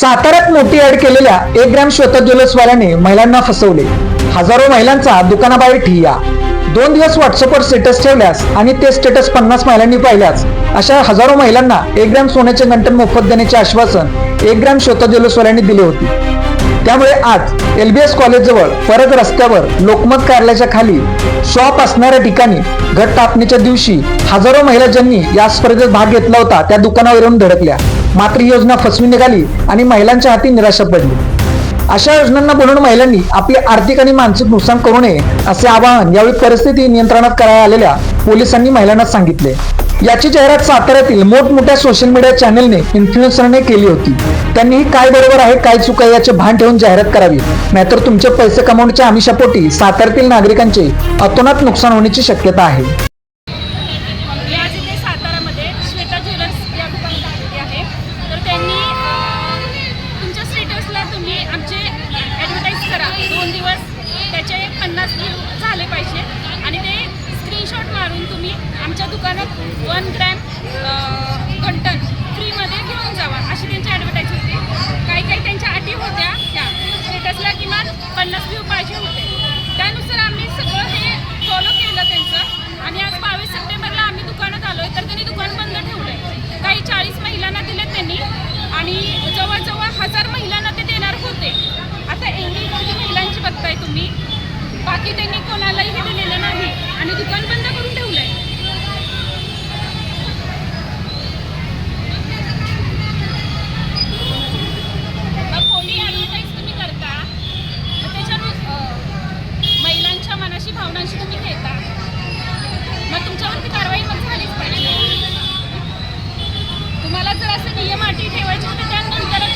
साताऱ्यात मोठी ऍड केलेल्या एक ग्रॅम श्वेता ज्वेलर्सवाल्याने महिलांना फसवले. हजारो महिलांचा दुकानाबाहेर ठिय्या. दोन दिवस व्हॉट्सअपवर स्टेटस ठेवल्यास आणि ते स्टेटस पन्नास महिलांनी पाहिल्यास अशा हजारो महिलांना एक ग्रॅम सोन्याचे गंटन मोफत देण्याचे आश्वासन एक ग्रॅम श्वेता ज्वेलर्सवाल्यांनी दिले होते. त्यामुळे आज एलबीएस कॉलेजजवळ परत रस्त्यावर लोकमत कार्यालयाच्या खाली शॉप असणाऱ्या ठिकाणी घट टापणीच्या दिवशी हजारो महिला ज्यांनी या स्पर्धेत भाग घेतला होता त्या दुकानावर येऊन धडकल्या. मात्र ही योजना फसवी निघाली आणि महिलांच्या हाती निराशा पडली. अशा योजनांना बनवून महिलांनी आपले आर्थिक आणि मानसिक नुकसान करू नये असे आवाहन यावेळी परिस्थिती नियंत्रणात करायला आलेल्या पोलिसांनी महिलांना सांगितले. याची जाहिरात साताऱ्यातील मोठमोठ्या सोशल मीडिया चॅनेलने इन्फ्लुएन्सरने केली होती. त्यांनी ही काय बरोबर आहे काय चुक आहे याचे भान ठेवून जाहिरात करावी. नाहीतर तुमचे पैसे कमावण्याच्या आमिषापोटी साताऱ्यातील नागरिकांचे अतोनात नुकसान होण्याची शक्यता आहे मी आज इथे सातारामध्ये श्वेता ज्वेलर्स या दुकानात आलेली आहे तर त्यांनी अं, तुमच्या स्टेटसला तुम्ही आमचे ॲडव्हर्टाईज करा दोन दिवस त्याचे पन्नास व्ह्यू झाले पाहिजे. आणि ते स्क्रीनशॉट मारून तुम्ही आमच्या दुकानात वन ग्रॅम कंटन फ्रीमध्ये घेऊन जावा. अशी त्यांची ॲडव्हर्टाईज होती. काही काही त्यांच्या अटी होत्या त्या. स्टेटसला किमान पन्नास व्ह्यू पाहिजे होते. त्यानुसार आम्ही सगळं हे फॉलो केलं त्यांचं. आणि आज बावीस सप्टेंबरला आम्ही दुकानात आलो तर त्यांनी दुकान बंद ठेवलंय. काही चाळीस महिलांना दिलेत त्यांनी. आणि जवळजवळ हजार महिलांना कोणालाही हे दिलेलं नाही. आणि दुकान बंद करून ठेवलंय. कोणी ॲडव्हर्टाईज तुम्ही करता. त्याच्यावर महिलांच्या मनाशी भावनांशी तुम्ही खेळता. मग तुमच्यावरती कारवाई पण झालीच तुम्हाला जर असे नियम अटी ठेवायचे होते त्यानंतर